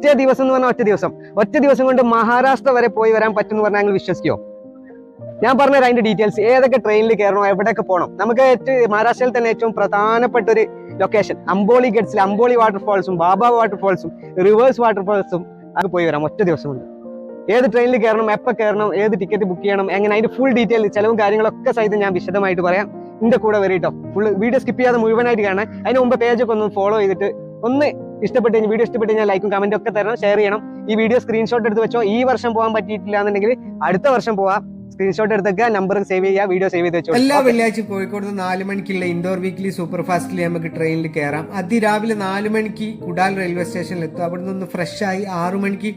ഒറ്റ ദിവസം എന്ന് പറഞ്ഞാൽ ഒറ്റ ദിവസം. ഒറ്റ ദിവസം കൊണ്ട് മഹാരാഷ്ട്ര വരെ പോയി വരാൻ പറ്റുമെന്ന് പറഞ്ഞാൽ ഞങ്ങൾ ഞാൻ പറഞ്ഞുതരാം അതിന്റെ ഡീറ്റെയിൽസ് ഏതൊക്കെ ട്രെയിനിൽ കയറണോ എവിടെയൊക്കെ പോകണം നമുക്ക് മഹാരാഷ്ട്രയിൽ തന്നെ ഏറ്റവും പ്രധാനപ്പെട്ട ഒരു ലൊക്കേഷൻ അംബോളി ഗഡ്സിൽ അംബോളി വാട്ടർഫോൾസും ബാബ വാട്ടർഫോൾസും റിവേഴ്സ് വാട്ടർഫോൾസും അത് പോയി വരാം ഒറ്റ ദിവസം കൊണ്ട്. ഏത് ട്രെയിനിൽ കയറണം എപ്പോൾ കയറണം ഏത് ടിക്കറ്റ് ബുക്ക് ചെയ്യണം എങ്ങനെ അതിന്റെ ഫുൾ ഡീറ്റെയിൽ ചിലവും കാര്യങ്ങളൊക്കെ സഹിതം ഞാൻ വിശദമായിട്ട് പറയാം. എന്റെ കൂടെ വരിട്ടോ ഫുൾ വീഡിയോ സ്കിപ്പ് ചെയ്യാതെ മുഴുവനായിട്ട് കാണാൻ. അതിന് മുമ്പ് പേജൊക്കെ ഒന്ന് ഫോളോ ചെയ്തിട്ട് ഒന്ന് ഇഷ്ടപ്പെട്ട് കഴിഞ്ഞ് വീഡിയോ ഇഷ്ടപ്പെട്ട് കഴിഞ്ഞാൽ ലൈക്കും കമന്റും ഒക്കെ തരണം ഷെയർ ചെയ്യണം. ഈ വീഡിയോ സ്ക്രീൻഷോട്ട് എടുത്ത് വെച്ചോ ഈ വർഷം പോകാൻ പറ്റിയിട്ടില്ല എന്നുണ്ടെങ്കിൽ അടുത്ത വർഷം പോവാം. സ്ക്രീൻഷോട്ട് എടുത്തേക്കുക നമ്പർ സേവ് ചെയ്യുക വീഡിയോ സേവ് ചെയ്ത് വെച്ചോ. എല്ലാ വെള്ളിയാഴ്ച കോഴിക്കോട് നാല് മണിക്കുള്ള ഇൻഡോർ വീക്ക്ലി സൂപ്പർ ഫാസ്റ്റിൽ നമുക്ക് ട്രെയിനിൽ കയറാം അതിരാവിലെ നാല് മണിക്ക് കുടാൽ റെയിൽവേ സ്റ്റേഷനിൽ എത്തും. അവിടെ നിന്ന് ഫ്രഷ് ആയി ആറു മണിക്ക്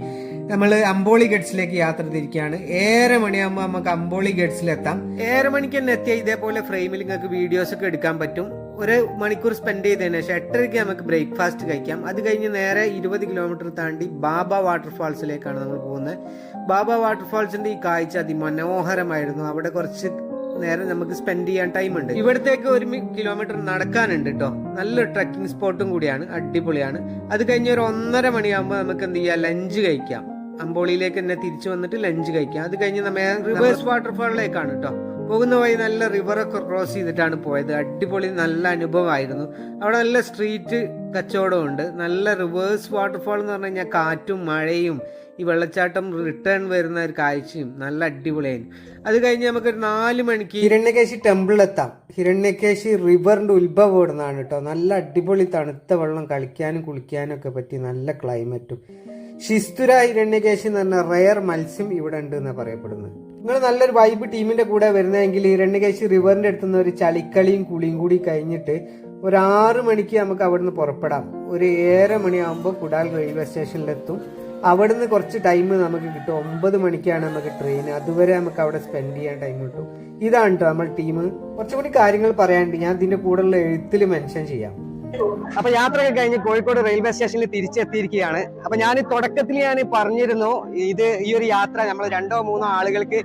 നമ്മൾ അമ്പോളി ഗഡ്സിലേക്ക് യാത്ര തിരിക്കുകയാണ്. ഏഴര മണിയാകുമ്പോൾ നമുക്ക് അമ്പോളി ഗഡ്സിലെത്താം. ഏഴര മണിക്ക് തന്നെ എത്തിയ ഇതേപോലെ ഫ്രെയിമിൽ നിങ്ങൾക്ക് വീഡിയോസ് ഒക്കെ എടുക്കാൻ പറ്റും. ഒരു മണിക്കൂർ സ്പെൻഡ് ചെയ്തതിന് ശേഷം എട്ടരയ്ക്ക് നമുക്ക് ബ്രേക്ക്ഫാസ്റ്റ് കഴിക്കാം. അത് കഴിഞ്ഞ് നേരെ ഇരുപത് കിലോമീറ്റർ താണ്ടി ബാബ വാട്ടർഫാൾസിലേക്കാണ് നമ്മൾ പോകുന്നത്. ബാബ വാട്ടർഫാൾസിന്റെ ഈ കാഴ്ച അതിമനോഹരമായിരുന്നു. അവിടെ കുറച്ച് നേരം നമുക്ക് സ്പെൻഡ് ചെയ്യാൻ ടൈം ഉണ്ട്. ഇവിടത്തേക്ക് ഒരു കിലോമീറ്റർ നടക്കാനുണ്ട് കേട്ടോ നല്ല ട്രക്കിംഗ് സ്പോട്ടും കൂടിയാണ്. അടിപൊളിയാണ്. അത് കഴിഞ്ഞ് ഒരു ഒന്നര മണിയാകുമ്പോൾ നമുക്ക് എന്ത് ചെയ്യാം? ലഞ്ച് കഴിക്കാം. അമ്പോളിയിലേക്ക് തന്നെ തിരിച്ചു വന്നിട്ട് ലഞ്ച് കഴിക്കാം. അത് കഴിഞ്ഞ് നമ്മൾ റിവേഴ്സ് വാട്ടർഫാളിലേക്കാണ് കേട്ടോ പോകുന്ന വഴി നല്ല റിവറൊക്കെ ക്രോസ് ചെയ്തിട്ടാണ് പോയത്. അടിപൊളി നല്ല അനുഭവമായിരുന്നു. അവിടെ നല്ല സ്ട്രീറ്റ് കച്ചവടമുണ്ട് നല്ല റിവേഴ്സ് വാട്ടർഫാൾ എന്ന് പറഞ്ഞു കഴിഞ്ഞാൽ കാറ്റും മഴയും ഈ വെള്ളച്ചാട്ടം റിട്ടേൺ വരുന്ന ഒരു കാഴ്ചയും നല്ല അടിപൊളിയായിരുന്നു. അത് കഴിഞ്ഞ് നമുക്ക് ഒരു നാല് മണിക്ക് ഹിരണ്യകേശി ടെമ്പിളിലെത്താം ഹിരണ്യകേശി റിവറിന്റെ ഉത്ഭവം ഇടുന്നതാണ് കേട്ടോ. നല്ല അടിപൊളി തണുത്ത വെള്ളം കളിക്കാനും കുളിക്കാനും ഒക്കെ പറ്റി നല്ല ക്ലൈമറ്റും ശിസ്തുര ഹിരണ്യകേശി എന്ന് പറഞ്ഞ റയർ മത്സ്യം ഇവിടെ ഉണ്ട് എന്നാണ് പറയപ്പെടുന്നത്. നിങ്ങൾ നല്ലൊരു വൈബ് ടീമിന്റെ കൂടെ വരുന്നതെങ്കിൽ ഹിരണ്യകേശി റിവറിന്റെ അടുത്തുനിന്ന് ഒരു ചളിക്കളിയും കുളിയും കൂടി കഴിഞ്ഞിട്ട് ഒരു ആറ് മണിക്ക് നമുക്ക് അവിടുന്ന് പുറപ്പെടാം. ഒരു ഏഴര മണിയാകുമ്പോൾ കുടാൽ റെയിൽവേ സ്റ്റേഷനിലെത്തും അവിടുന്ന് കുറച്ച് ടൈം നമുക്ക് കിട്ടും. ഒമ്പത് മണിക്കാണ് നമുക്ക് ട്രെയിൻ അതുവരെ നമുക്ക് അവിടെ സ്പെൻഡ് ചെയ്യാൻ ടൈം കിട്ടും. ഇതാണ് കേട്ടോ നമ്മൾ ടീം കുറച്ചുകൂടി കാര്യങ്ങൾ പറയാനുണ്ട്. ഞാൻ ഇതിന്റെ കൂടെയുള്ള എഴുത്തിൽ മെൻഷൻ ചെയ്യാം. അപ്പൊ യാത്രയൊക്കെ കഴിഞ്ഞ് കോഴിക്കോട് റെയിൽവേ സ്റ്റേഷനിൽ തിരിച്ചെത്തിയിരിക്കുകയാണ്. അപ്പൊ ഞാൻ തുടക്കത്തിൽ ഞാൻ പറഞ്ഞിരുന്നു ഇത് ഈ ഒരു യാത്ര നമ്മൾ രണ്ടോ മൂന്നോ ആളുകൾക്ക്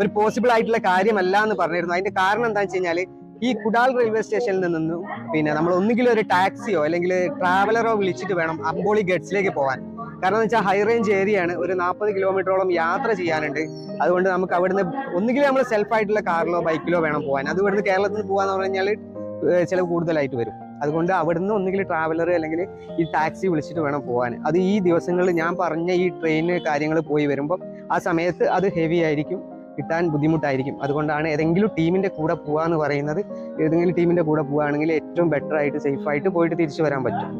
ഒരു പോസിബിൾ ആയിട്ടുള്ള കാര്യമല്ല എന്ന് പറഞ്ഞിരുന്നു. അതിന്റെ കാരണം എന്താണെന്ന് വെച്ച് ഈ കുടാൽ റെയിൽവേ സ്റ്റേഷനിൽ നിന്നും പിന്നെ നമ്മൾ ഒന്നുകിൽ ഒരു ടാക്സിയോ അല്ലെങ്കിൽ ട്രാവലറോ വിളിച്ചിട്ട് വേണം അമ്പോളി ഗഡ്സിലേക്ക് പോകാൻ കാരണം എന്ന് വെച്ചാൽ ഹൈ റേഞ്ച് ഏരിയയാണ് ഒരു നാൽപ്പത് കിലോമീറ്ററോളം യാത്ര ചെയ്യാനുണ്ട്. അതുകൊണ്ട് നമുക്ക് അവിടുന്ന് ഒന്നുകിൽ നമ്മൾ സെൽഫ് ആയിട്ടുള്ള കാറിലോ ബൈക്കിലോ വേണം പോകാൻ അത് ഇവിടുന്ന് കേരളത്തിൽ പോകാന്ന് പറഞ്ഞു കഴിഞ്ഞാൽ ചിലവ് കൂടുതലായിട്ട് വരും. അതുകൊണ്ട് അവിടുന്ന് ഒന്നുകിൽ ട്രാവലർ അല്ലെങ്കിൽ ഈ ടാക്സി വിളിച്ചിട്ട് വേണം പോകാൻ അത് ഈ ദിവസങ്ങളിൽ ഞാൻ പറഞ്ഞ ഈ ട്രെയിന് കാര്യങ്ങൾ പോയി വരുമ്പം ആ സമയത്ത് അത് ഹെവി ആയിരിക്കും കിട്ടാൻ ബുദ്ധിമുട്ടായിരിക്കും. അതുകൊണ്ടാണ് ഏതെങ്കിലും ടീമിന്റെ കൂടെ പോവാന്ന് പറയുന്നത് ഏതെങ്കിലും ടീമിന്റെ കൂടെ പോകുകയാണെങ്കിൽ ഏറ്റവും ബെറ്റർ ആയിട്ട് സേഫ് ആയിട്ട് പോയിട്ട് തിരിച്ചു വരാൻ പറ്റും.